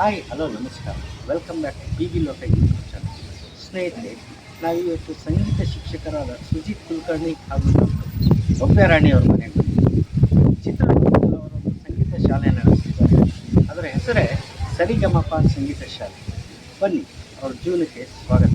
Hi, hello, ನಮಸ್ಕಾರ. Welcome back T V Loka YouTube channel ಸ್ನೇಹಿತರೆ ನಾವಿವತ್ತು ಸಂಗೀತ ಶಿಕ್ಷಕರಾದ ಸುಜಿತ್ ಕುಲಕರ್ಣಿ ಹಾಗೂ ಅವ್ರ ಮನೆಗೆ ಬಂದಿದ್ದೀವಿ. ಚಿತ್ರದುರ್ಗದಲ್ಲಿ ಒಂದು ಸಂಗೀತ ಶಾಲೆ ನಡೆಸಿದ್ದಾರೆ. ಅದರ ಹೆಸರೇ ಸರಿಗಮಪ ಸಂಗೀತ ಶಾಲೆ. ಬನ್ನಿ, ಅವ್ರ ಜೀವನಕ್ಕೆ ಸ್ವಾಗತ.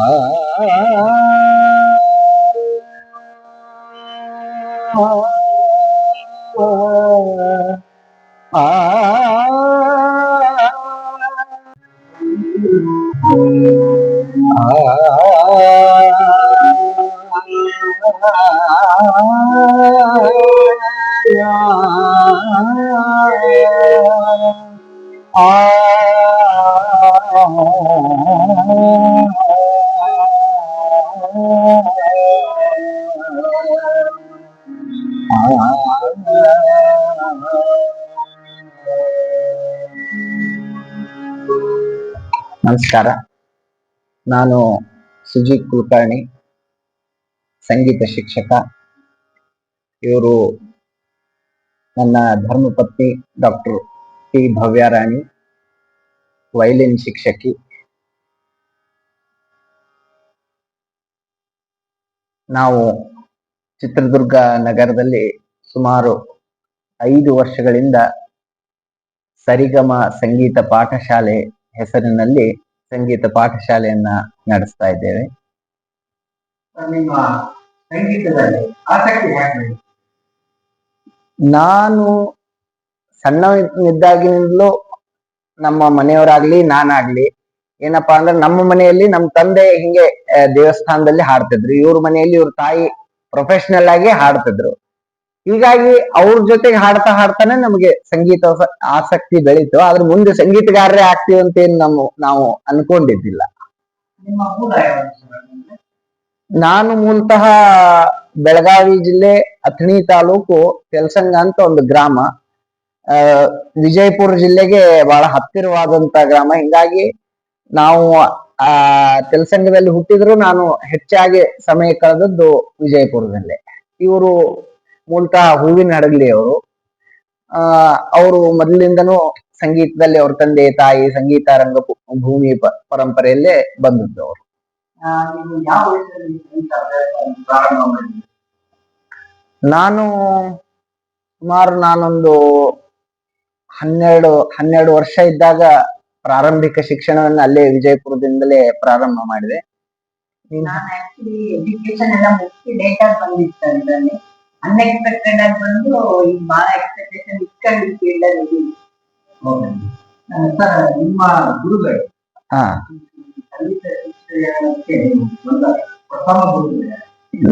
Oh, ನಮಸ್ಕಾರ. ನಾನು ಸುಜಿತ್ ಕುಲಕರ್ಣಿ ಸಂಗೀತ ಶಿಕ್ಷಕ. ಇವರು ನನ್ನ ಧರ್ಮಪತ್ನಿ ಡಾಕ್ಟರ್ ಟಿ ಭವ್ಯಾರಾಣಿ ವೈಲಿನ್ ಶಿಕ್ಷಕಿ. ನಾವು ಚಿತ್ರದುರ್ಗ ನಗರದಲ್ಲಿ ಸುಮಾರು ಐದು ವರ್ಷಗಳಿಂದ ಸರಿಗಮ ಸಂಗೀತ ಪಾಠಶಾಲೆ ಹೆಸರಿನಲ್ಲಿ ಸಂಗೀತ ಪಾಠಶಾಲೆಯನ್ನ ನಡೆಸ್ತಾ ಇದ್ದೇವೆ. ನಿಮ್ಮ ಸಂಗೀತದಲ್ಲಿ ಆಸಕ್ತಿ ನಾನು ನಮ್ಮ ಮನೆಯವರಾಗ್ಲಿ ನಾನಾಗ್ಲಿ ಏನಪ್ಪಾ ಅಂದ್ರೆ ನಮ್ಮ ಮನೆಯಲ್ಲಿ ನಮ್ಮ ತಂದೆ ಹಿಂಗೆ ದೇವಸ್ಥಾನದಲ್ಲಿ ಹಾಡ್ತಿದ್ರು. ಇವ್ರ ಮನೆಯಲ್ಲಿ ಇವ್ರ ತಾಯಿ ಪ್ರೊಫೆಷನಲ್ ಆಗಿ ಹಾಡ್ತಿದ್ರು. ಹೀಗಾಗಿ ಅವ್ರ ಜೊತೆಗೆ ಹಾಡ್ತಾ ಹಾಡ್ತಾನೆ ನಮಗೆ ಸಂಗೀತ ಆಸಕ್ತಿ ಬೆಳೀತು. ಆದ್ರೆ ಮುಂದೆ ಸಂಗೀತಗಾರರೇ ಆಗ್ತೀವಿ ಅಂತ ಏನ್ ನಮ್ಮ, ನಾವು ಅನ್ಕೊಂಡಿದ್ದಿಲ್ಲ? ನಾನು ಮೂಲತಃ ಬೆಳಗಾವಿ ಜಿಲ್ಲೆ ಅಥಣಿ ತಾಲೂಕು ತೆಲಸಂಗ ಅಂತ ಒಂದು ಗ್ರಾಮ. ವಿಜಯಪುರ ಜಿಲ್ಲೆಗೆ ಬಹಳ ಹತ್ತಿರವಾದಂತ ಗ್ರಾಮ. ಹಿಂಗಾಗಿ ನಾವು ಆ ತೆಲಸಂಗದಲ್ಲಿ ಹುಟ್ಟಿದ್ರು ನಾನು ಹೆಚ್ಚಾಗಿ ಸಮಯ ಕಳೆದದ್ದು ವಿಜಯಪುರದಲ್ಲೇ. ಇವರು ಮೂಲತಃ ಹೂವಿನ ಹಡಗಲಿ ಅವರು ಆ ಅವರು ಮೊದಲಿಂದನೂ ಸಂಗೀತದಲ್ಲಿ ಅವ್ರ ತಂದೆ ತಾಯಿ ಸಂಗೀತ ರಂಗ ಭೂಮಿ ಪರಂಪರೆಯಲ್ಲೇ ಬಂದದ್ದು ಅವರು ನಾನು ಸುಮಾರು ನಾನೊಂದು ಹನ್ನೆರಡು ಹನ್ನೆರಡು ವರ್ಷ ಇದ್ದಾಗ ಪ್ರಾರಂಭಿಕ ಶಿಕ್ಷಣವನ್ನು ಅಲ್ಲೇ ವಿಜಯಪುರದಿಂದಲೇ ಪ್ರಾರಂಭ ಮಾಡಿದೆ. ನಾನು ಆಕ್ಚುಲಿ ಎಜುಕೇಶನ್ ಎಲ್ಲ ಮುಗಿಸಿ ಲೇಟ್ ಆಗಿ ಬಂದಿತ್ತು ಇದರಲ್ಲಿ ಅನ್ಎಕ್ಸ್ಪೆಕ್ಟೆಡ್ ಆಗಿ ಬಂದು ಈಗ ಬಹಳ ಎಕ್ಸ್ಪೆಕ್ಟೇಷನ್ ಇಟ್ಕೊಂಡು ಫೀಲ್ಡ್ ಅಲ್ಲಿ ಹೌದಾ? ಸರ್ ನಿಮ್ಮ ಗುರುಗಳು? ಹಾ?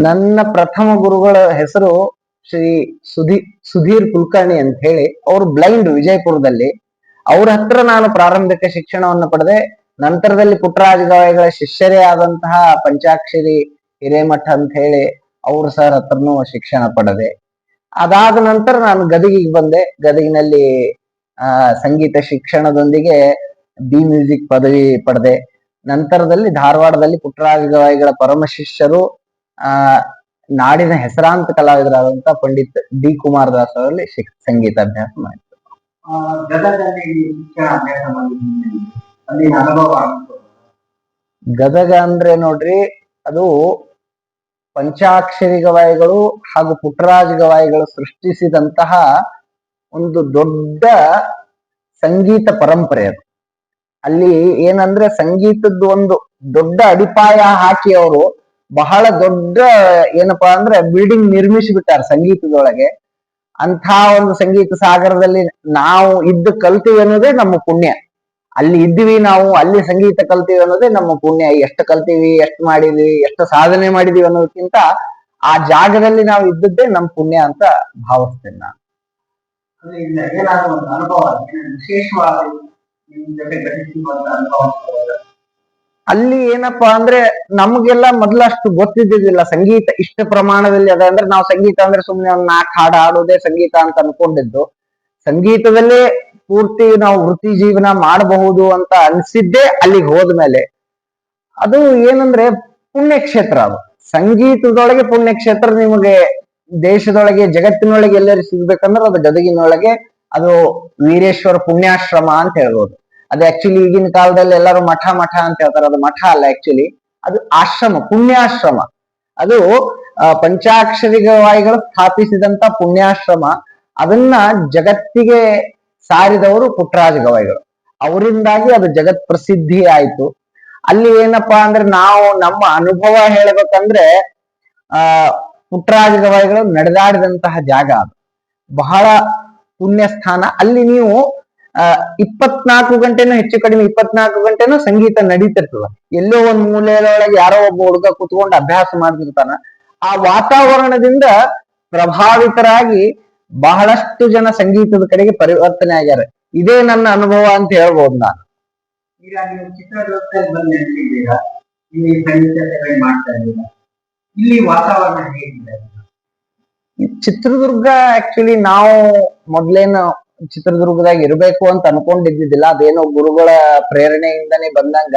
ನನ್ನ ಪ್ರಥಮ ಗುರುಗಳ ಹೆಸರು ಶ್ರೀ ಸುಧೀರ್ ಸುಧೀರ್ ಕುಲಕರ್ಣಿ ಅಂತ ಹೇಳಿ. ಅವರು ಬ್ಲೈಂಡ್ ವಿಜಯಪುರದಲ್ಲಿ. ಅವ್ರ ಹತ್ರ ನಾನು ಪ್ರಾರಂಭಿಕ ಶಿಕ್ಷಣವನ್ನು ಪಡೆದೆ. ನಂತರದಲ್ಲಿ ಪುಟ್ಟರಾಜ ಗವಾಯಿಗಳ ಶಿಷ್ಯರೇ ಆದಂತಹ ಪಂಚಾಕ್ಷರಿ ಹಿರೇಮಠ ಅಂತ ಹೇಳಿ ಅವ್ರ ಸರ್ ಹತ್ರನೂ ಶಿಕ್ಷಣ ಪಡೆದೆ. ಅದಾದ ನಂತರ ನಾನು ಗದಗಿಗೆ ಬಂದೆ. ಗದಗಿನಲ್ಲಿ ಆ ಸಂಗೀತ ಶಿಕ್ಷಣದೊಂದಿಗೆ ಬಿ ಮ್ಯೂಸಿಕ್ ಪದವಿ ಪಡೆದೆ. ನಂತರದಲ್ಲಿ ಧಾರವಾಡದಲ್ಲಿ ಪುಟ್ಟರಾಜ ಗವಾಯಿಗಳ ಪರಮ ಶಿಷ್ಯರು ಆ ನಾಡಿನ ಹೆಸರಾಂತ ಕಲಾವಿದರಾದಂತಹ ಪಂಡಿತ್ ಡಿ ಕುಮಾರದಾಸ್ ಅವರಲ್ಲಿ ಸಂಗೀತ ಅಭ್ಯಾಸ ಆ, ಗದಗದಲ್ಲಿ ಶಿಕ್ಷಣ ಅಭ್ಯಾಸ ಮಾಡಿದ್ದೀನಿ. ಅನುಭವ ಗದಗ ಅಂದ್ರೆ ನೋಡ್ರಿ, ಅದು ಪಂಚಾಕ್ಷರಿ ಗವಾಯಿಗಳು ಹಾಗೂ ಪುಟ್ಟರಾಜ ಗವಾಯಿಗಳು ಸೃಷ್ಟಿಸಿದಂತಹ ಒಂದು ದೊಡ್ಡ ಸಂಗೀತ ಪರಂಪರೆ ಅದು. ಅಲ್ಲಿ ಏನಂದ್ರೆ ಸಂಗೀತದ ಒಂದು ದೊಡ್ಡ ಅಡಿಪಾಯ ಹಾಕಿ ಅವರು ಬಹಳ ದೊಡ್ಡ, ಏನಪ್ಪಾ ಅಂದ್ರೆ ಬಿಲ್ಡಿಂಗ್ ನಿರ್ಮಿಸಿ ಬಿಟ್ಟಾರ ಸಂಗೀತದೊಳಗೆ. ಅಂಥ ಒಂದು ಸಂಗೀತ ಸಾಗರದಲ್ಲಿ ನಾವು ಇದ್ದು ಕಲ್ತೀವಿ ಅನ್ನೋದೇ ನಮ್ಮ ಪುಣ್ಯ. ಅಲ್ಲಿ ಇದ್ದೀವಿ ನಾವು, ಅಲ್ಲಿ ಸಂಗೀತ ಕಲ್ತೀವಿ ಅನ್ನೋದೇ ನಮ್ಮ ಪುಣ್ಯ. ಎಷ್ಟು ಕಲ್ತೀವಿ, ಎಷ್ಟು ಮಾಡಿದ್ವಿ, ಎಷ್ಟು ಸಾಧನೆ ಮಾಡಿದೀವಿ ಅನ್ನೋದಕ್ಕಿಂತ ಆ ಜಾಗದಲ್ಲಿ ನಾವು ಇದ್ದದ್ದೇ ನಮ್ಮ ಪುಣ್ಯ ಅಂತ ಭಾವಿಸ್ತೇನೆ ನಾನು. ವಿಶೇಷವಾಗಿ ಅನುಭವ ಅಲ್ಲಿ ಏನಪ್ಪಾ ಅಂದ್ರೆ ನಮ್ಗೆಲ್ಲ ಮೊದ್ಲಷ್ಟು ಗೊತ್ತಿದ್ದಿದ್ದಿಲ್ಲ. ಸಂಗೀತ ಇಷ್ಟ ಪ್ರಮಾಣದಲ್ಲಿ ಅದ ಅಂದ್ರೆ ನಾವು ಸಂಗೀತ ಅಂದ್ರೆ ಸುಮ್ಮನೆ ಒಂದ್ ನಾಲ್ಕು ಹಾಡು ಹಾಡೋದೇ ಸಂಗೀತ ಅಂತ ಅನ್ಕೊಂಡಿದ್ದು. ಸಂಗೀತದಲ್ಲೇ ಪೂರ್ತಿ ನಾವು ವೃತ್ತಿ ಜೀವನ ಮಾಡಬಹುದು ಅಂತ ಅನ್ಸಿದ್ದೇ ಅಲ್ಲಿಗೆ ಹೋದ್ಮೇಲೆ. ಅದು ಏನಂದ್ರೆ ಪುಣ್ಯಕ್ಷೇತ್ರ ಅದು. ಸಂಗೀತದೊಳಗೆ ಪುಣ್ಯಕ್ಷೇತ್ರ ನಿಮಗೆ ದೇಶದೊಳಗೆ, ಜಗತ್ತಿನೊಳಗೆ ಎಲ್ಲರೂ ಸಿಗ್ಬೇಕಂದ್ರೆ ಅದು ಗದಗಿನೊಳಗೆ ಅದು ವೀರೇಶ್ವರ ಪುಣ್ಯಾಶ್ರಮ ಅಂತ ಹೇಳ್ಬೋದು. ಅದು ಆಕ್ಚುಲಿ ಈಗಿನ ಕಾಲದಲ್ಲಿ ಎಲ್ಲರೂ ಮಠ ಮಠ ಅಂತ ಹೇಳ್ತಾರೆ. ಅದು ಮಠ ಅಲ್ಲ ಆಕ್ಚುಲಿ ಅದು ಆಶ್ರಮ ಪುಣ್ಯಾಶ್ರಮ. ಅದು ಆ, ಪಂಚಾಕ್ಷರಿ ಗವಾಯಿಗಳು ಸ್ಥಾಪಿಸಿದಂತ ಪುಣ್ಯಾಶ್ರಮ. ಅದನ್ನ ಜಗತ್ತಿಗೆ ಸಾರಿದವರು ಪುಟ್ಟರಾಜ ಗವಾಯಿಗಳು ಅವರಿಂದಾಗಿ ಅದು ಜಗತ್ ಪ್ರಸಿದ್ಧಿ ಆಯ್ತು. ಅಲ್ಲಿ ಏನಪ್ಪಾ ಅಂದ್ರೆ ನಾವು ನಮ್ಮ ಅನುಭವ ಹೇಳಬೇಕಂದ್ರೆ ಆ ಪುಟ್ಟರಾಜ ಗವಾಯಿಗಳು ನಡೆದಾಡಿದಂತಹ ಜಾಗ ಅದು. ಬಹಳ ಪುಣ್ಯ ಸ್ಥಾನ ಅಲ್ಲಿ ನೀವು ಇಪ್ಪತ್ನಾಲ್ಕು ಗಂಟೆನೂ ಹೆಚ್ಚು ಕಡಿಮೆ ಇಪ್ಪತ್ನಾಲ್ಕು ಗಂಟೆನೂ ಸಂಗೀತ ನಡೀತಿರ್ತದ. ಎಲ್ಲೋ ಒಂದ್ ಮೂಲೆಯೊಳಗೆ ಯಾರೋ ಒಬ್ಬ ಹುಡುಗ ಕುತ್ಕೊಂಡು ಅಭ್ಯಾಸ ಮಾಡ್ತಿರ್ತಾನ. ಆ ವಾತಾವರಣದಿಂದ ಪ್ರಭಾವಿತರಾಗಿ ಬಹಳಷ್ಟು ಜನ ಸಂಗೀತದ ಕಡೆಗೆ ಪರಿವರ್ತನೆ ಆಗ್ಯಾರ. ಇದೇ ನನ್ನ ಅನುಭವ ಅಂತ ಹೇಳ್ಬೋದು ನಾನು. ಈಗ ನೀವು ಚಿತ್ರದುರ್ಗದಲ್ಲಿ ಬಂದು ನೆಲೆಸಿದ್ದೀರಾ ಇಲ್ಲಿ ಸಂಗೀತ ಸೇವೆ ಮಾಡ್ತಾ ಇದ್ದೀರಾ? ಇಲ್ಲಿ ವಾತಾವರಣ ಹೇಗಿದೆ? ಚಿತ್ರದುರ್ಗ ಆಕ್ಚುಲಿ ನಾವು ಮೊದ್ಲೇನು ಚಿತ್ರದುರ್ಗದಾಗ ಇರಬೇಕು ಅಂತ ಅನ್ಕೊಂಡಿದ್ದಿದ್ದಿಲ್ಲ. ಅದೇನೋ ಗುರುಗಳ ಪ್ರೇರಣೆಯಿಂದನೇ ಬಂದಂಗ.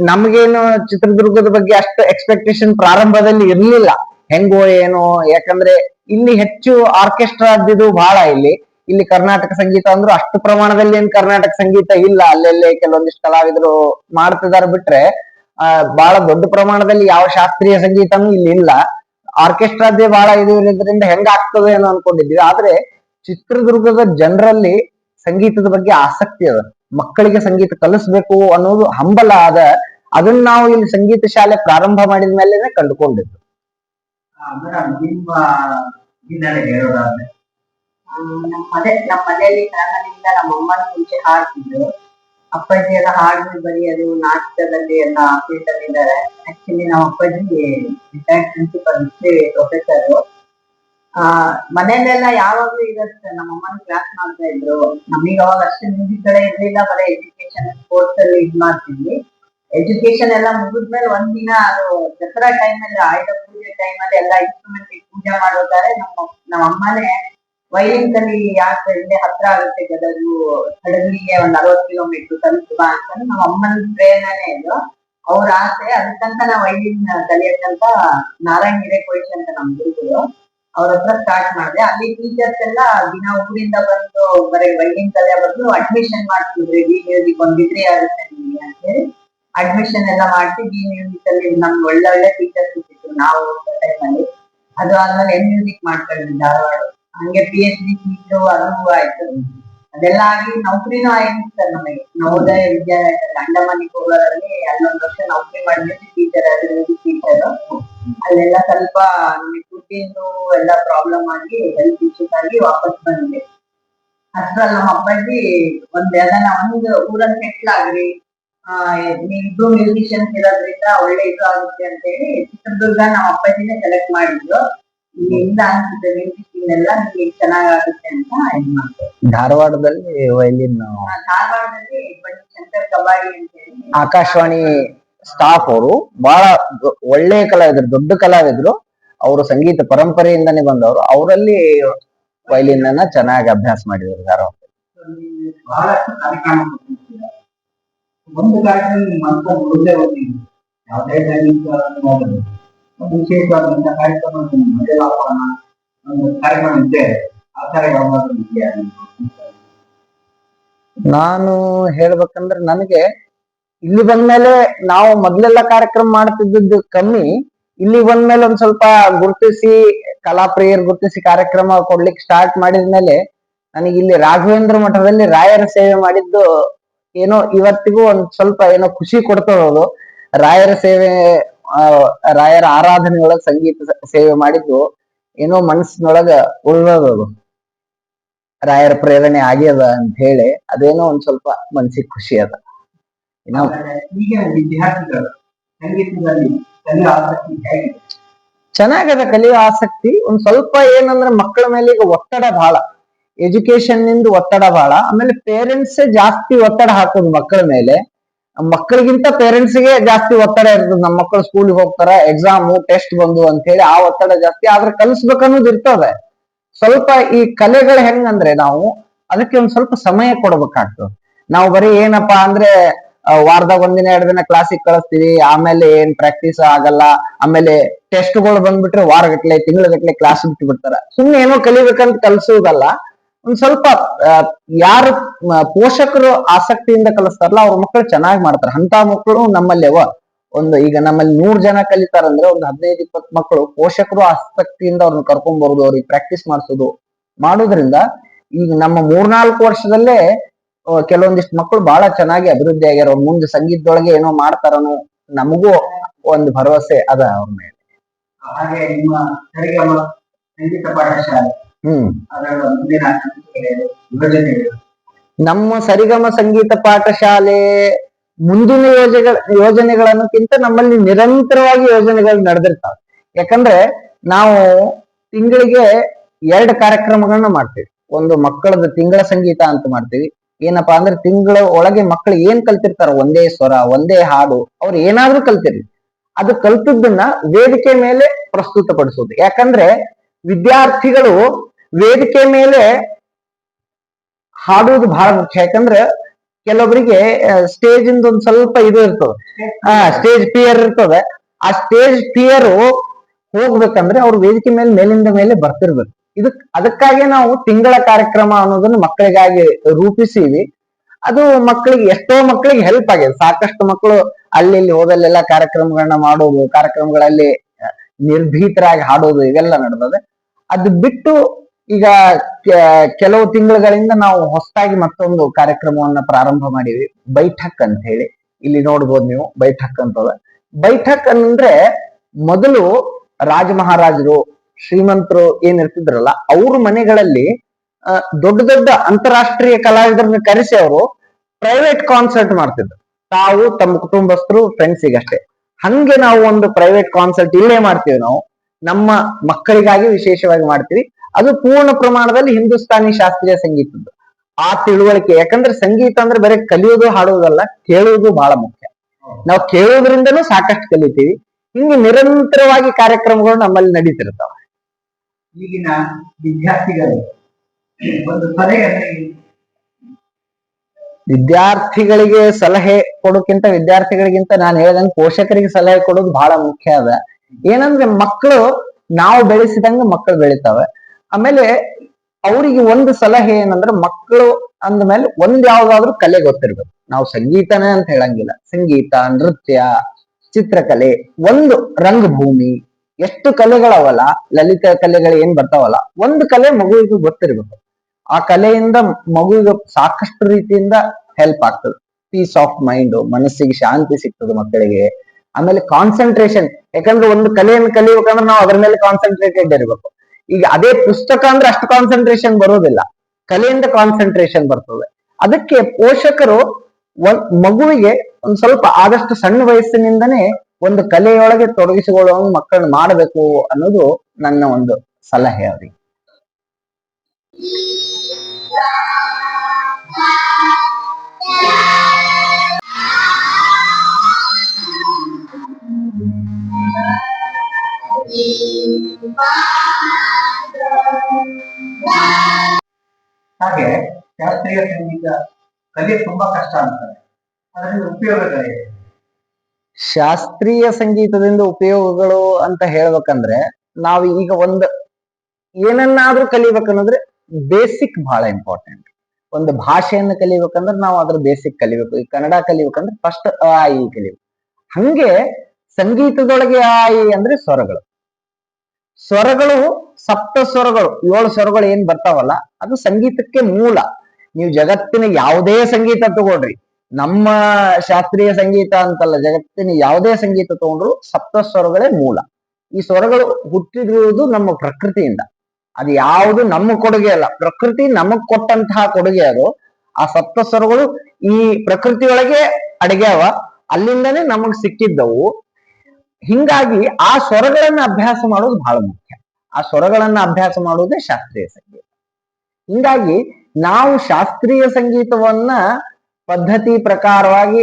ನಮ್ಗೇನು ಚಿತ್ರದುರ್ಗದ ಬಗ್ಗೆ ಅಷ್ಟು ಎಕ್ಸ್ಪೆಕ್ಟೇಷನ್ ಪ್ರಾರಂಭದಲ್ಲಿ ಇರ್ಲಿಲ್ಲ. ಹೆಂಗೋ ಏನೋ, ಯಾಕಂದ್ರೆ ಇಲ್ಲಿ ಹೆಚ್ಚು ಆರ್ಕೆಸ್ಟ್ರಾ ಅದ್ದಿದ್ದು ಬಹಳ ಇಲ್ಲಿ. ಇಲ್ಲಿ ಕರ್ನಾಟಕ ಸಂಗೀತ ಅಂದ್ರು ಅಷ್ಟು ಪ್ರಮಾಣದಲ್ಲಿ ಏನ್ ಕರ್ನಾಟಕ ಸಂಗೀತ ಇಲ್ಲ. ಅಲ್ಲೆಲ್ಲೇ ಕೆಲವೊಂದಿಷ್ಟು ಕಲಾವಿದರು ಮಾಡ್ತಿದಾರೆ ಬಿಟ್ರೆ, ಆ ಬಹಳ ದೊಡ್ಡ ಪ್ರಮಾಣದಲ್ಲಿ ಯಾವ ಶಾಸ್ತ್ರೀಯ ಸಂಗೀತನೂ ಇಲ್ಲಿ ಇಲ್ಲ. ಆರ್ಕೆಸ್ಟ್ರಾದ್ದೇ ಬಹಳ ಇದು ಇರೋದ್ರಿಂದ ಹೆಂಗಾಗ್ತದೆ ಏನೋ ಅನ್ಕೊಂಡಿದ್ವಿ. ಆದ್ರೆ ಚಿತ್ರದುರ್ಗದ ಜನರಲ್ಲಿ ಸಂಗೀತದ ಬಗ್ಗೆ ಆಸಕ್ತಿ ಅದ. ಮಕ್ಕಳಿಗೆ ಸಂಗೀತ ಕಲಿಸ್ಬೇಕು ಅನ್ನೋದು ಹಂಬಲ ಅದ ಅದನ್ನ ನಾವು ಇಲ್ಲಿ ಸಂಗೀತ ಶಾಲೆ ಪ್ರಾರಂಭ ಮಾಡಿದ ಮೇಲೆ ಕಂಡುಕೊಂಡಿದ್ದು. ಮೇಡಮ್ ನಿಮ್ಮ ಮನೆಯಲ್ಲಿ ಫ್ಯಾಮಿಲಿಯಿಂದ ನಮ್ಮ ಅಮ್ಮನ ಮುಂಚೆ ಹಾಡ್ತಿದ್ರು. ಅಪ್ಪಾಜಿ ಎಲ್ಲ ಹಾಡು ಬರೆಯೋದು, ನಾಟಕದಲ್ಲಿ ಎಲ್ಲ ಫೀಲ್ಡ್ ಅಲ್ಲಿ ಇದ್ದಾರೆ ಆಕ್ಚುಲಿ ನಮ್ಮ ಅಪ್ಪಾಜಿ ಪ್ರೊಫೆಸರ್ ಆ, ಮನೆಯಲ್ಲೆಲ್ಲ ಯಾವಾಗ್ಲೂ ಇರತ್ತೆ. ನಮ್ಮ ಅಮ್ಮನ ಕ್ಲಾಸ್ ಮಾಡ್ತಾ ಇದ್ರು. ನಮಗೆ ಅವಾಗ ಅಷ್ಟು ಮ್ಯೂಸಿಕ್ ಕಡೆ ಇರ್ಲಿಲ್ಲ. ಬರೀ ಎಜುಕೇಶನ್ ಸ್ಪೋರ್ಟ್ಸ್ ಅಲ್ಲಿ ಇದ್ ಮಾಡ್ತಿದ್ವಿ. ಎಜುಕೇಶನ್ ಎಲ್ಲ ಮುಗಿದ್ಮೇಲೆ ಒಂದಿನ ಅದು ದಸರಾ ಟೈಮಲ್ಲಿ ಆಯುಧ ಪೂಜೆ ಟೈಮಲ್ಲಿ ಎಲ್ಲ ಇನ್ಸ್ಟ್ರೂಮೆಂಟ್ ಪೂಜೆ ಮಾಡೋದಾರೆ ನಮ್ಮ ನಮ್ಮ ಅಮ್ಮನೇ ವೈಲಿನ್ ಕಲಿ ಯಾಕೆ ಹತ್ರ ಆಗುತ್ತೆ ಗದಗು ಹಡಗಲಿಗೆ ಒಂದ್ ಅರವತ್ತು ಕಿಲೋಮೀಟರ್ ತಲುಪುವ ಅಂತ ನಮ್ಮ ಅಮ್ಮನ ಪ್ರೇರಣೆ ಇದು. ಅವ್ರ ಆಸೆ ಅದಕ್ಕಂತ ನಾವ್ ವೈಲಿನ್ ಕಲಿಯಕ್ಕಂತ ನಾರಾಯಣ್ ಹಿರೇಕೋಯಿಶ್ ಅಂತ ನಮ್ ಗುರುಗಳು. ಅವ್ರ ಹತ್ರ ಸ್ಟಾರ್ಟ್ ಮಾಡಿದೆ. ಅಲ್ಲಿ ಟೀಚರ್ಸ್ ಎಲ್ಲ ದಿನ ಊರಿಂದ ಬಂದು ಬರೀ ವೈಲಿನ್ ಕಲೆ ಬಂದು ಅಡ್ಮಿಷನ್ ಮಾಡ್ತಿದ್ರಿ. ಡಿ ಮ್ಯೂಸಿಕ್ ಒಂದ್ ಡಿಗ್ರಿ ಆಗುತ್ತೆ ನಿಮಗೆ ಅಂತೇಳಿ ಅಡ್ಮಿಷನ್ ಎಲ್ಲ ಮಾಡಿಸಿ ಬಿ ಮ್ಯೂಸಿಕ್ ಅಲ್ಲಿ ನಮ್ಗೆ ಒಳ್ಳೆ ಒಳ್ಳೆ ಟೀಚರ್ಸ್ ಸಿಕ್ಕಿದ್ರು ನಾವು ಟೈಮಲ್ಲಿ ಅದು ಆದ್ಮೇಲೆ ಎನ್ ಮ್ಯೂಸಿಕ್ ಮಾಡ್ಕೊಂಡ್ವಿ ಧಾರವಾಡ. ಹಂಗೆ ಪಿ ಎಚ್ ಡಿ ಸೀಟು ಅದು ಆಯ್ತು. ಅದೆಲ್ಲ ಆಗಿ ನೌಕರಿನೂ ಆಯ್ತು ಸರ್ ನಮಗೆ. ನವೋದಯ ವಿದ್ಯಾಲಯದಲ್ಲಿ ಅಂಡಮಾನಿ ನಿಕೋಬಾರಲ್ಲಿ ಅಲ್ಲೊಂದು ವರ್ಷ ನೌಕರಿ ಮಾಡಿದ್ರೆ ಟೀಚರ್ ಆದ್ರೆ ಟೀಚರ್ ಅಲ್ಲೆಲ್ಲ ಸ್ವಲ್ಪ ನಮಗೆ ದುಡ್ಡಿಂದು ಎಲ್ಲ ಪ್ರಾಬ್ಲಮ್ ಆಗಿ ಹೆಲ್ತ್ ಇಶ್ಯೂಸ್ ಆಗಿ ವಾಪಸ್ ಬಂದಿದೆ ಅಷ್ಟ್ರಲ್ಲಿ ನಮ್ಮ ಅಪ್ಪಾಜಿ ಒಂದ್ ಯಾವ್ದಾನ ಒಂದು ಊರಲ್ಲಿ ಸೆಟ್ಲ್ ಆಗ್ರಿ ಆ ನೀವಿಬ್ರು ಮ್ಯೂಸಿಷಿಯನ್ಸ್ ಇರೋದ್ರಿಂದ ಒಳ್ಳೆ ಇದು ಆಗುತ್ತೆ ಅಂತ ಹೇಳಿ ಚಿತ್ರದುರ್ಗ ನಮ್ಮ ಅಪ್ಪಾಜಿನೇ ಸೆಲೆಕ್ಟ್ ಮಾಡಿದ್ರು. ಇಲ್ಲಿಂದ ಅನ್ಸುತ್ತೆ ಮ್ಯೂಸಿಷಿಯನ್ ಎಲ್ಲ ನಿಮ್ಗೆ ಚೆನ್ನಾಗಾಗುತ್ತೆ ಅಂತ ಇದು ಮಾಡ್ತಾರೆ. ಧಾರವಾಡದಲ್ಲಿ ವೈಲಿನ್ ಧಾರವಾಡದಲ್ಲಿ ಪಂಡಿತ್ ಶಂಕರ್ ಕಬಾಡಿ ಅಂತ ಹೇಳಿ ಆಕಾಶವಾಣಿ ಸ್ಟಾಫ್ ಅವರು ಬಹಳ ಒಳ್ಳೆ ಕಲಾವಿದರು ದೊಡ್ಡ ಕಲಾವಿದರು. ಅವರು ಸಂಗೀತ ಪರಂಪರೆಯಿಂದಾನೇ ಬಂದವರು ಅವರಲ್ಲಿ ವೈಲಿನ್ ಅನ್ನ ಚೆನ್ನಾಗಿ ಅಭ್ಯಾಸ ಮಾಡಿದ್ರು ಕಾರ್ಯಕ್ರಮ ಒಂದು ನಾನು ಹೇಳ್ಬೇಕಂದ್ರೆ ನನಗೆ ಇಲ್ಲಿ ಬಂದ್ಮೇಲೆ ನಾವು ಮೊದ್ಲೆಲ್ಲ ಕಾರ್ಯಕ್ರಮ ಮಾಡ್ತಿದ್ದದ್ದು ಕಮ್ಮಿ. ಇಲ್ಲಿ ಬಂದ್ಮೇಲೆ ಒಂದ್ ಸ್ವಲ್ಪ ಗುರುತಿಸಿ ಕಲಾಪ್ರಿಯರ್ ಗುರುತಿಸಿ ಕಾರ್ಯಕ್ರಮ ಕೊಡ್ಲಿಕ್ಕೆ ಸ್ಟಾರ್ಟ್ ಮಾಡಿದ್ಮೇಲೆ ನನಗೆ ಇಲ್ಲಿ ರಾಘವೇಂದ್ರ ಮಠದಲ್ಲಿ ರಾಯರ ಸೇವೆ ಮಾಡಿದ್ದು ಏನೋ ಇವತ್ತಿಗೂ ಒಂದ್ ಸ್ವಲ್ಪ ಏನೋ ಖುಷಿ ಕೊಡ್ತದ ಅದು. ರಾಯರ ಸೇವೆ ರಾಯರ ಆರಾಧನೆ ಒಳಗ ಸಂಗೀತ ಸೇವೆ ಮಾಡಿದ್ದು ಏನೋ ಮನಸ್ಸಿನೊಳಗ ಉಳ್ದದದು ರಾಯರ ಪ್ರೇರಣೆ ಆಗ್ಯದ ಅಂತ ಹೇಳಿ ಅದೇನೋ ಒಂದ್ ಸ್ವಲ್ಪ ಮನ್ಸಿಗೆ ಖುಷಿ ಅದ. ಈಗ ವಿದ್ಯಾರ್ಥಿಗಳು ಸಂಗೀತದಲ್ಲಿ ಚೆನ್ನಾಗದ ಕಲಿಯೋ ಆಸಕ್ತಿ, ಒಂದ್ ಸ್ವಲ್ಪ ಏನಂದ್ರೆ ಮಕ್ಕಳ ಮೇಲೆ ಈಗ ಒತ್ತಡ ಬಹಳ ಎಜುಕೇಶನ್ನಿಂದ ಒತ್ತಡ ಬಹಳ ಆಮೇಲೆ ಪೇರೆಂಟ್ಸ್ ಜಾಸ್ತಿ ಒತ್ತಡ ಹಾಕೋದು ಮಕ್ಕಳ ಮೇಲೆ. ಮಕ್ಕಳಿಗಿಂತ ಪೇರೆಂಟ್ಸ್ಗೆ ಜಾಸ್ತಿ ಒತ್ತಡ ಇರ್ತದೆ ನಮ್ಮ ಮಕ್ಕಳು ಸ್ಕೂಲ್ಗೆ ಹೋಗ್ತಾರ ಎಕ್ಸಾಮ್ ಟೆಸ್ಟ್ ಬಂದು ಅಂತ ಹೇಳಿ ಆ ಒತ್ತಡ ಜಾಸ್ತಿ. ಆದ್ರೆ ಕಲಿಸ್ಬೇಕನ್ನೋದು ಇರ್ತದೆ. ಸ್ವಲ್ಪ ಈ ಕಲೆಗಳು ಹೆಂಗಂದ್ರೆ ನಾವು ಅದಕ್ಕೆ ಒಂದ್ ಸ್ವಲ್ಪ ಸಮಯ ಕೊಡ್ಬೇಕಾಗ್ತದೆ. ನಾವು ಬರೀ ಏನಪ್ಪಾ ಅಂದ್ರೆ ವಾರದಾಗ ಒಂದಿನ ಎರಡು ದಿನ ಕ್ಲಾಸಿಗೆ ಕಳಿಸ್ತೀವಿ. ಆಮೇಲೆ ಏನ್ ಪ್ರಾಕ್ಟೀಸ್ ಆಗಲ್ಲ. ಆಮೇಲೆ ಟೆಸ್ಟ್ಗಳು ಬಂದ್ಬಿಟ್ರೆ ವಾರಗಟ್ಲೆ, ತಿಂಗಳಗಟ್ಲೆ ಕ್ಲಾಸ್ ಬಿಟ್ಟು ಬಿಡ್ತಾರ. ಸುಮ್ನೆ ಏನೋ ಕಲಿಬೇಕಂತ ಕಲ್ಸೋದಲ್ಲ. ಒಂದ್ ಸ್ವಲ್ಪ ಯಾರು ಪೋಷಕರು ಆಸಕ್ತಿಯಿಂದ ಕಲಿಸ್ತಾರಲ್ಲ, ಅವ್ರ ಮಕ್ಕಳು ಚೆನ್ನಾಗಿ ಮಾಡ್ತಾರೆ. ಅಂತ ಮಕ್ಕಳು ನಮ್ಮಲ್ಲಿ ಅವ. ಒಂದು, ಈಗ ನಮ್ಮಲ್ಲಿ ನೂರ್ ಜನ ಕಲಿತಾರಂದ್ರೆ ಒಂದು ಹದಿನೈದು, ಇಪ್ಪತ್ತು ಮಕ್ಕಳು ಪೋಷಕರು ಆಸಕ್ತಿಯಿಂದ ಅವ್ರನ್ನ ಕರ್ಕೊಂಡ್ ಬರುದು, ಅವ್ರಿಗೆ ಪ್ರಾಕ್ಟೀಸ್ ಮಾಡಿಸೋದು ಮಾಡೋದ್ರಿಂದ, ಈಗ ನಮ್ಮ ಮೂರ್ನಾಲ್ಕು ವರ್ಷದಲ್ಲೇ ಕೆಲವೊಂದಿಷ್ಟು ಮಕ್ಕಳು ಬಹಳ ಚೆನ್ನಾಗಿ ಅಭಿವೃದ್ಧಿ ಆಗ್ಯಾರ. ಅವ್ರ ಮುಂದೆ ಸಂಗೀತದೊಳಗೆ ಏನೋ ಮಾಡ್ತಾರನೋ ನಮಗೂ ಒಂದು ಭರವಸೆ ಅದ ಅವ್ರ ಮೇಲೆ. ಹಾಗೆ ನಿಮ್ಮ ಸರಿಗಮ ಸಂಗೀತ ಪಾಠಶಾಲೆ. ಹ್ಮ್. ನಮ್ಮ ಸರಿಗಮ ಸಂಗೀತ ಪಾಠಶಾಲೆ ಮುಂದಿನ ಯೋಜನೆಗಳ ಯೋಜನೆಗಳನ್ನಕ್ಕಿಂತ ನಮ್ಮಲ್ಲಿ ನಿರಂತರವಾಗಿ ಯೋಜನೆಗಳು ನಡೆದಿರ್ತಾವೆ. ಯಾಕಂದ್ರೆ ನಾವು ತಿಂಗಳಿಗೆ ಎರಡು ಕಾರ್ಯಕ್ರಮಗಳನ್ನ ಮಾಡ್ತೀವಿ. ಒಂದು ಮಕ್ಕಳದ ತಿಂಗಳ ಸಂಗೀತ ಅಂತ ಮಾಡ್ತೀವಿ. ಏನಪ್ಪಾ ಅಂದ್ರೆ ತಿಂಗಳ ಒಳಗೆ ಮಕ್ಕಳು ಏನ್ ಕಲ್ತಿರ್ತಾರ ಒಂದೇ ಸ್ವರ, ಒಂದೇ ಹಾಡು, ಅವ್ರು ಏನಾದ್ರೂ ಕಲ್ತಿರ್ಲಿ. ಅದು ಕಲ್ತದ್ದನ್ನ ವೇದಿಕೆ ಮೇಲೆ ಪ್ರಸ್ತುತಪಡಿಸೋದು. ಯಾಕಂದ್ರೆ ವಿದ್ಯಾರ್ಥಿಗಳು ವೇದಿಕೆ ಮೇಲೆ ಹಾಡುವುದು ಬಹಳ ಮುಖ್ಯ. ಯಾಕಂದ್ರೆ ಕೆಲವೊಬ್ಬರಿಗೆ ಸ್ಟೇಜ್ ಇಂದ ಒಂದ್ ಸ್ವಲ್ಪ ಇದು ಇರ್ತದೆ. ಆ ಸ್ಟೇಜ್ ಫಿಯರ್ ಇರ್ತದೆ. ಆ ಸ್ಟೇಜ್ ಫಿಯರ್ ಹೋಗ್ಬೇಕಂದ್ರೆ ಅವ್ರ ವೇದಿಕೆ ಮೇಲೆ, ಮೇಲಿಂದ ಮೇಲೆ ಬರ್ತಿರ್ಬೇಕು. ಇದಕ್ ಅದಕ್ಕಾಗಿ ನಾವು ತಿಂಗಳ ಕಾರ್ಯಕ್ರಮ ಅನ್ನೋದನ್ನ ಮಕ್ಕಳಿಗಾಗಿ ರೂಪಿಸಿವಿ. ಅದು ಮಕ್ಕಳಿಗೆ ಎಷ್ಟೋ ಮಕ್ಕಳಿಗೆ ಹೆಲ್ಪ್ ಆಗಿದೆ. ಸಾಕಷ್ಟು ಮಕ್ಕಳು ಅಲ್ಲಿ ಇಲ್ಲಿ ಹೋದಲ್ಲೆಲ್ಲ ಕಾರ್ಯಕ್ರಮಗಳನ್ನ ಮಾಡೋದು, ಕಾರ್ಯಕ್ರಮಗಳಲ್ಲಿ ನಿರ್ಭೀತರಾಗಿ ಹಾಡೋದು ಇವೆಲ್ಲ ನಡೆದದೆ. ಅದು ಬಿಟ್ಟು ಈಗ ಕೆಲವು ತಿಂಗಳುಗಳಿಂದ ನಾವು ಹೊಸದಾಗಿ ಮತ್ತೊಂದು ಕಾರ್ಯಕ್ರಮವನ್ನ ಪ್ರಾರಂಭ ಮಾಡಿವಿ. ಬೈಠಕ್ ಅಂತ ಹೇಳಿ. ಇಲ್ಲಿ ನೋಡ್ಬೋದು ನೀವು ಬೈಠಕ್ ಅಂತದ. ಬೈಠಕ್ ಅಂದ್ರೆ ಮೊದಲು ರಾಜ ಮಹಾರಾಜರು ಶ್ರೀಮಂತರು ಏನ್ ಇರ್ತಿದ್ರಲ್ಲ, ಅವ್ರ ಮನೆಗಳಲ್ಲಿ ದೊಡ್ಡ ದೊಡ್ಡ ಅಂತಾರಾಷ್ಟ್ರೀಯ ಕಲಾವಿದರನ್ನ ಕರೆಸಿ ಅವರು ಪ್ರೈವೇಟ್ ಕಾನ್ಸರ್ಟ್ ಮಾಡ್ತಿದ್ರು. ತಾವು, ತಮ್ಮ ಕುಟುಂಬಸ್ಥರು ಫ್ರೆಂಡ್ಸಿಗಷ್ಟೇ ಹಂಗೆ ನಾವು ಒಂದು ಪ್ರೈವೇಟ್ ಕಾನ್ಸರ್ಟ್ ಇಲ್ಲೇ ಮಾಡ್ತೀವಿ ನಾವು. ನಮ್ಮ ಮಕ್ಕಳಿಗಾಗಿ ವಿಶೇಷವಾಗಿ ಮಾಡ್ತೀವಿ. ಅದು ಪೂರ್ಣ ಪ್ರಮಾಣದಲ್ಲಿ ಹಿಂದೂಸ್ತಾನಿ ಶಾಸ್ತ್ರೀಯ ಸಂಗೀತದ್ದು. ಆ ತಿಳುವಳಿಕೆ, ಯಾಕಂದ್ರೆ ಸಂಗೀತ ಅಂದ್ರೆ ಬರೀ ಕಲಿಯೋದು ಹಾಡುವುದಲ್ಲ, ಕೇಳುವುದು ಬಹಳ ಮುಖ್ಯ. ನಾವು ಕೇಳೋದ್ರಿಂದನೂ ಸಾಕಷ್ಟು ಕಲಿತೀವಿ. ಹಿಂಗೆ ನಿರಂತರವಾಗಿ ಕಾರ್ಯಕ್ರಮಗಳು ನಮ್ಮಲ್ಲಿ ನಡೀತಿರ್ತಾವ. ಈಗಿನ ವಿದ್ಯಾರ್ಥಿಗಳು ಒಂದು ಸಲಹೆಯನ್ನು ವಿದ್ಯಾರ್ಥಿಗಳಿಗೆ ಸಲಹೆ ಕೊಡೋಕ್ಕಿಂತ ವಿದ್ಯಾರ್ಥಿಗಳಿಗಿಂತ ನಾನು ಹೇಳ್ದಂಗೆ ಪೋಷಕರಿಗೆ ಸಲಹೆ ಕೊಡೋದು ಬಹಳ ಮುಖ್ಯ ಅದ. ಏನಂದ್ರೆ ಮಕ್ಕಳು ನಾವು ಬೆಳೆಸಿದಂಗ ಮಕ್ಕಳು ಬೆಳಿತಾವೆ. ಆಮೇಲೆ ಅವರಿಗೆ ಒಂದು ಸಲಹೆ ಏನಂದ್ರೆ ಮಕ್ಕಳು ಅಂದ್ಮೇಲೆ ಒಂದ್ ಯಾವ್ದಾದ್ರು ಕಲೆ ಗೊತ್ತಿರ್ಬೇಕು. ನಾವು ಸಂಗೀತನೇ ಅಂತ ಹೇಳಂಗಿಲ್ಲ. ಸಂಗೀತ, ನೃತ್ಯ, ಚಿತ್ರಕಲೆ, ಒಂದು ರಂಗಭೂಮಿ ಎಷ್ಟು ಕಲೆಗಳವಲ್ಲ, ಲಲಿತ ಕಲೆಗಳು ಏನ್ ಬರ್ತಾವಲ್ಲ, ಒಂದು ಕಲೆ ಮಗುವಿಗೂ ಗೊತ್ತಿರ್ಬೇಕು. ಆ ಕಲೆಯಿಂದ ಮಗುವಿಗೆ ಸಾಕಷ್ಟು ರೀತಿಯಿಂದ ಹೆಲ್ಪ್ ಆಗ್ತದೆ. ಪೀಸ್ ಆಫ್ ಮೈಂಡ್ ಮನಸ್ಸಿಗೆ ಶಾಂತಿ ಸಿಗ್ತದೆ ಮಕ್ಕಳಿಗೆ. ಆಮೇಲೆ ಕಾನ್ಸಂಟ್ರೇಷನ್ ಯಾಕಂದ್ರೆ ಒಂದು ಕಲೆಯನ್ನು ಕಲಿಬೇಕಂದ್ರೆ ನಾವು ಅದ್ರ ಮೇಲೆ ಕಾನ್ಸಂಟ್ರೇಟೆಡ್ ಇರಬೇಕು. ಈಗ ಅದೇ ಪುಸ್ತಕ ಅಂದ್ರೆ ಅಷ್ಟು ಕಾನ್ಸಂಟ್ರೇಷನ್ ಬರೋದಿಲ್ಲ. ಕಲೆಯಿಂದ ಕಾನ್ಸಂಟ್ರೇಷನ್ ಬರ್ತದೆ. ಅದಕ್ಕೆ ಪೋಷಕರು ಒಂದ್ ಮಗುವಿಗೆ ಒಂದ್ ಸ್ವಲ್ಪ ಆದಷ್ಟು ಸಣ್ಣ ವಯಸ್ಸಿನಿಂದನೇ ಒಂದು ಕಲೆಯೊಳಗೆ ತೊಡಗಿಸಿಕೊಳ್ಳುವ ಮಕ್ಕಳನ್ನ ಮಾಡಬೇಕು ಅನ್ನೋದು ನನ್ನ ಒಂದು ಸಲಹೆ ಅವರಿಗೆ. ಹಾಗೆ ಶಾಸ್ತ್ರೀಯ ಸಂಗೀತ ಕಲಿಯ ತುಂಬಾ ಕಷ್ಟ ಅಂತಾರೆ ಅದರಿಂದ ಉಪಯೋಗಗಳಿವೆ ಶಾಸ್ತ್ರೀಯ ಸಂಗೀತದಿಂದ ಉಪಯೋಗಗಳು ಅಂತ ಹೇಳ್ಬೇಕಂದ್ರೆ ನಾವು ಈಗ ಒಂದು ಏನನ್ನಾದ್ರೂ ಕಲಿಬೇಕನ್ನೋದ್ರೆ ಬೇಸಿಕ್ ಬಹಳ ಇಂಪಾರ್ಟೆಂಟ್ ಒಂದು ಭಾಷೆಯನ್ನು ಕಲಿಬೇಕಂದ್ರೆ ನಾವು ಅದ್ರ ಬೇಸಿಕ್ ಕಲಿಬೇಕು. ಈ ಕನ್ನಡ ಕಲಿಬೇಕಂದ್ರೆ ಫಸ್ಟ್ ಆ, ಇ ಕಲಿಬೇಕು. ಹಂಗೆ ಸಂಗೀತದೊಳಗೆ ಆ ಇ ಅಂದ್ರೆ ಸ್ವರಗಳು. ಸ್ವರಗಳು ಸಪ್ತ ಸ್ವರಗಳು ಏಳು ಸ್ವರಗಳು ಏನ್ ಬರ್ತಾವಲ್ಲ ಅದು ಸಂಗೀತಕ್ಕೆ ಮೂಲ. ನೀವು ಜಗತ್ತಿನ ಯಾವುದೇ ಸಂಗೀತ ತಗೊಳ್ರಿ. ನಮ್ಮ ಶಾಸ್ತ್ರೀಯ ಸಂಗೀತ ಅಂತಲ್ಲ, ಜಗತ್ತಿನ ಯಾವುದೇ ಸಂಗೀತ ತಗೊಂಡ್ರು ಸಪ್ತ ಸ್ವರಗಳೇ ಮೂಲ. ಈ ಸ್ವರಗಳು ಹುಟ್ಟಿರುವುದು ನಮ್ಮ ಪ್ರಕೃತಿಯಿಂದ. ಅದು ಯಾವುದು ನಮ್ಮ ಕೊಡುಗೆ ಅಲ್ಲ. ಪ್ರಕೃತಿ ನಮಗ್ ಕೊಟ್ಟಂತಹ ಕೊಡುಗೆ ಅದು. ಆ ಸಪ್ತ ಸ್ವರಗಳು ಈ ಪ್ರಕೃತಿಯೊಳಗೆ ಅಡಗ್ಯಾವ. ಅಲ್ಲಿಂದನೇ ನಮಗ್ ಸಿಕ್ಕಿದ್ದವು. ಹಿಂಗಾಗಿ ಆ ಸ್ವರಗಳನ್ನ ಅಭ್ಯಾಸ ಮಾಡೋದು ಬಹಳ ಮುಖ್ಯ. ಆ ಸ್ವರಗಳನ್ನ ಅಭ್ಯಾಸ ಮಾಡೋದೇ ಶಾಸ್ತ್ರೀಯ ಸಂಗೀತ. ಹಿಂಗಾಗಿ ನಾವು ಶಾಸ್ತ್ರೀಯ ಸಂಗೀತವನ್ನ ಪದ್ಧತಿ ಪ್ರಕಾರವಾಗಿ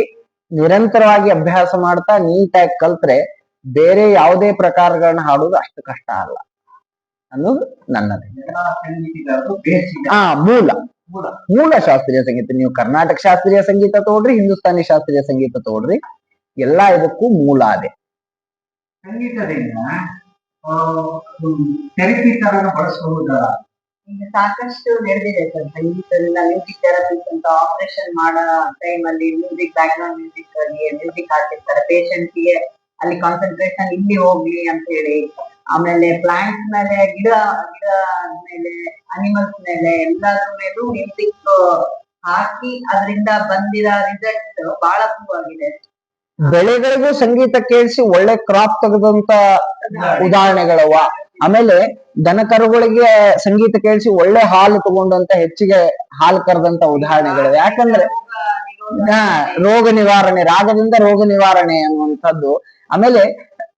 ನಿರಂತರವಾಗಿ ಅಭ್ಯಾಸ ಮಾಡ್ತಾ ನೀಟಾಗಿ ಕಲ್ತ್ರೆ ಬೇರೆ ಯಾವುದೇ ಪ್ರಕಾರಗಳನ್ನ ಹಾಡೋದು ಅಷ್ಟು ಕಷ್ಟ ಅಲ್ಲ. ಅನ್ನೋದು ನನ್ನದು. ಹಾ ಮೂಲ. ಮೂಲ. ಮೂಲ ಶಾಸ್ತ್ರೀಯ ಸಂಗೀತ. ನೀವು ಕರ್ನಾಟಕ ಶಾಸ್ತ್ರೀಯ ಸಂಗೀತ ತಗೊಳ್ರಿ ಹಿಂದೂಸ್ತಾನಿ ಶಾಸ್ತ್ರೀಯ ಸಂಗೀತ ತಗೊಳ್ರಿ ಎಲ್ಲಾ ಇದಕ್ಕೂ ಮೂಲ ಅದೇ. ಸಂಗೀತದಿಂದ ಥೆರಪಿ ತರ ಬಳಸಬಹುದಾ ಈಗ ಸಾಕಷ್ಟು ನಡೆದಿದೆ ಸರ್. ಸಂಗೀತದಿಂದ ಮ್ಯೂಸಿಕ್ ಥೆರಪಿಸ್ಟ್ ಅಂತ ಆಪರೇಷನ್ ಮಾಡೋ ಟೈಮ್ ಅಲ್ಲಿ music background music music ಹಾಕಿರ್ತಾರೆ. ಪೇಷಂಟ್ಗೆ ಅಲ್ಲಿ ಕಾನ್ಸಂಟ್ರೇಷನ್ ಇಲ್ಲಿ ಹೋಗ್ಲಿ ಅಂತ ಹೇಳಿ. ಆಮೇಲೆ ಪ್ಲಾಂಟ್ಸ್ ಮೇಲೆ, ಗಿಡ ಗಿಡ ಮೇಲೆ ಅನಿಮಲ್ಸ್ ಮೇಲೆ ಎಲ್ಲಾದ್ರ ಮೇಲೂ ಮ್ಯೂಸಿಕ್ ಹಾಕಿ ಅದರಿಂದ ಬಂದಿರೋ ರಿಸಲ್ಟ್ ಬಹಳ ಆಗಿದೆ ಬೆಳೆಗಳಿಗೂ ಸಂಗೀತ ಕೇಳಿಸಿ ಒಳ್ಳೆ ಕ್ರಾಪ್ ತೆಗೆದಂತ ಉದಾಹರಣೆಗಳವ. ಆಮೇಲೆ ದನ ಕರುಗಳಿಗೆ ಸಂಗೀತ ಕೇಳಿಸಿ ಒಳ್ಳೆ ಹಾಲು ತಗೊಂಡಂತ ಹೆಚ್ಚಿಗೆ ಹಾಲು ಕರೆದಂತ ಉದಾಹರಣೆಗಳಿವೆ. ಯಾಕಂದ್ರೆ ಹಾ, ರೋಗ ನಿವಾರಣೆ ರಾಗದಿಂದ ರೋಗ ನಿವಾರಣೆ ಅನ್ನುವಂಥದ್ದು. ಆಮೇಲೆ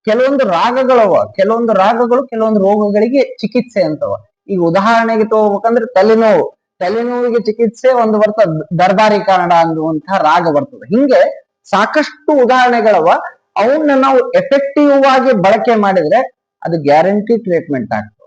ಕೆಲವೊಂದು ರಾಗಗಳವ ಕೆಲವೊಂದು ರಾಗಗಳು ಕೆಲವೊಂದು ರೋಗಗಳಿಗೆ ಚಿಕಿತ್ಸೆ ಅಂತವ. ಈಗ ಉದಾಹರಣೆಗೆ ತಗೋಬೇಕಂದ್ರೆ ತಲೆನೋವು. ತಲೆನೋವಿಗೆ ಚಿಕಿತ್ಸೆ ಒಂದು ಬರ್ತದ ದರ್ಬಾರಿ ಕನ್ನಡ ಅನ್ನುವಂತಹ ರಾಗ ಬರ್ತದೆ. ಹಿಂಗೆ ಸಾಕಷ್ಟು ಉದಾಹರಣೆಗಳವ. ಅವನ್ನ ನಾವು ಎಫೆಕ್ಟಿವ್ ಆಗಿ ಬಳಕೆ ಮಾಡಿದ್ರೆ ಅದು ಗ್ಯಾರಂಟಿ ಟ್ರೀಟ್ಮೆಂಟ್ ಆಗ್ತದೆ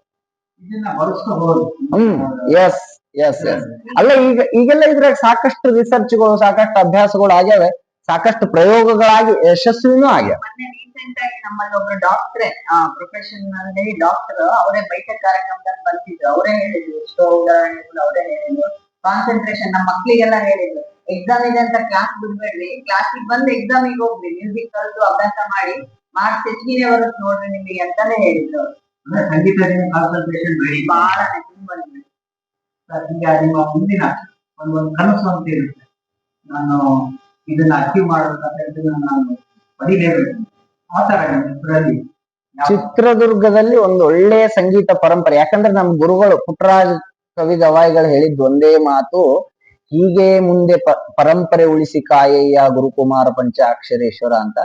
ಹ್ಮ್ ಎಸ್ ಎಸ್ ಎಸ್ ಅಲ್ಲ ಈಗ ಈಗೆಲ್ಲ ಇದ್ರಾಗ ಸಾಕಷ್ಟು ರಿಸರ್ಚ್ಗಳು ಸಾಕಷ್ಟು ಅಭ್ಯಾಸಗಳು ಆಗ್ಯಾವೆ. ಸಾಕಷ್ಟು ಪ್ರಯೋಗಗಳಾಗಿ ಯಶಸ್ವಿನೂ ಆಗ್ಯಾವ. ಮೊನ್ನೆ ರೀಸೆಂಟ್ ಆಗಿ ನಮ್ಮಲ್ಲಿ ಒಬ್ರು ಡಾಕ್ಟ್ರೆ ಪ್ರೊಫೆಷನ್ ಅಲ್ಲಿ ಡಾಕ್ಟರ್ ಅವರೇ ಬೈಠ ಕಾರ್ಯಕ್ರಮದಲ್ಲಿ ಬಂದಿದ್ರು. ಅವರೇ ಹೇಳಿದ್ರು ಎಷ್ಟೋ ಉದಾಹರಣೆಗಳು ಅವರೇ ಹೇಳಿದ್ರು. ಕಾನ್ಸಂಟ್ರೇಷನ್ ನಮ್ಮ ಮಕ್ಳಿಗೆಲ್ಲ ಹೇಳಿದ್ರು. ಎಕ್ಸಾಮ್ ಇದೆ ಅಂತ ಕ್ಲಾಸ್ ಬಿಡ್ಬೇಡ್ರಿ. ಕ್ಲಾಸಿಗೆ ಬಂದು ಎಕ್ಸಾಮಿಗೆ ಹೋಗ್ಬೇಡಿ ಮ್ಯೂಸಿಕ್ ಕಲ್ತು ಅಭ್ಯಾಸ ಮಾಡಿ. ಹೆಚ್ಚಿಗೆ ನೋಡ್ರಿ ನಿಮಗೆ ಅಂತಾನೆ ಹೇಳಿದ್ರು. ಸಂಗೀತದಿಂದ ಕಾನ್ಸಂಟ್ರೇಷನ್ ಬೇಡಿ. ಬಹಳ ತುಂಬಾ ಈಗ ನಿಮ್ಮ ಮುಂದಿನ ಒಂದು ಒಂದು ಕನಸು ಅಂತ ಇರುತ್ತೆ ನಾನು ಇದನ್ನ ಅಚೀವ್ ಮಾಡಬೇಕಂತ ಇದನ್ನ ನಾನು ಬರೀಲೇಬೇಕು. ಆ ತರ ಇದರಲ್ಲಿ ಚಿತ್ರದುರ್ಗದಲ್ಲಿ ಒಂದು ಒಳ್ಳೆಯ ಸಂಗೀತ ಪರಂಪರೆ. ಯಾಕಂದ್ರೆ ನಮ್ಮ ಗುರುಗಳು ಪುಟ್ಟರಾಜ್ ಕವಿ ಗವಾಯಿಗಳು ಹೇಳಿದ್ದು ಒಂದೇ ಮಾತು ಹೀಗೆ ಮುಂದೆ ಪ ಪರಂಪರೆ ಉಳಿಸಿ ಕಾಯಯ್ಯ ಗುರುಕುಮಾರ ಪಂಚಾಕ್ಷರೇಶ್ವರ ಅಂತ.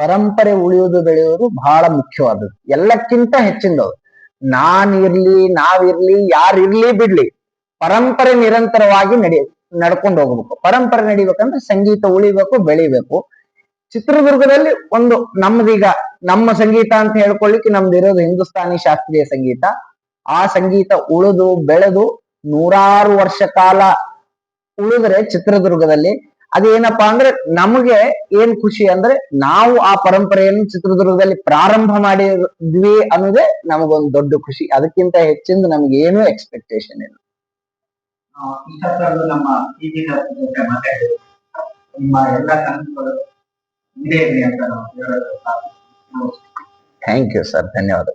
ಪರಂಪರೆ ಉಳಿಯುವುದು ಬೆಳೆಯುವುದು ಬಹಳ ಮುಖ್ಯವಾದದ್ದು. ಎಲ್ಲಕ್ಕಿಂತ ಹೆಚ್ಚಿನದು. ನಾನಿರ್ಲಿ, ನಾವಿರ್ಲಿ, ಯಾರಿರ್ಲಿ ಬಿಡ್ಲಿ. ಪರಂಪರೆ ನಿರಂತರವಾಗಿ ನಡಿ, ನಡ್ಕೊಂಡು ಹೋಗ್ಬೇಕು. ಪರಂಪರೆ ನಡಿಬೇಕಂದ್ರೆ ಸಂಗೀತ ಉಳಿಬೇಕು, ಬೆಳಿಬೇಕು. ಚಿತ್ರದುರ್ಗದಲ್ಲಿ ಒಂದು ನಮ್ದೀಗ ನಮ್ಮ ಸಂಗೀತ ಅಂತ ಹೇಳ್ಕೊಳ್ಳಿಕ್ಕೆ ನಮ್ದು ಇರೋದು ಹಿಂದೂಸ್ತಾನಿ ಶಾಸ್ತ್ರೀಯ ಸಂಗೀತ. ಆ ಸಂಗೀತ ಉಳಿದು, ಬೆಳೆದು ನೂರಾರು ವರ್ಷ ಕಾಲ ಉಳಿದ್ರೆ ಚಿತ್ರದುರ್ಗದಲ್ಲಿ ಅದೇನಪ್ಪಾ ಅಂದ್ರೆ ನಮಗೆ ಏನ್ ಖುಷಿ ಅಂದ್ರೆ ನಾವು ಆ ಪರಂಪರೆಯನ್ನು ಚಿತ್ರದುರ್ಗದಲ್ಲಿ ಪ್ರಾರಂಭ ಮಾಡಿದ್ವಿ ಅನ್ನೋದೇ ನಮಗೊಂದು ದೊಡ್ಡ ಖುಷಿ. ಅದಕ್ಕಿಂತ ಹೆಚ್ಚಿಂದ ನಮ್ಗೆ ಏನು ಎಕ್ಸ್ಪೆಕ್ಟೇಷನ್ ಇಲ್ಲ. ನಮ್ಮ ಎಲ್ಲ ಅಂತ ಥ್ಯಾಂಕ್ ಯು ಸರ್ ಧನ್ಯವಾದ.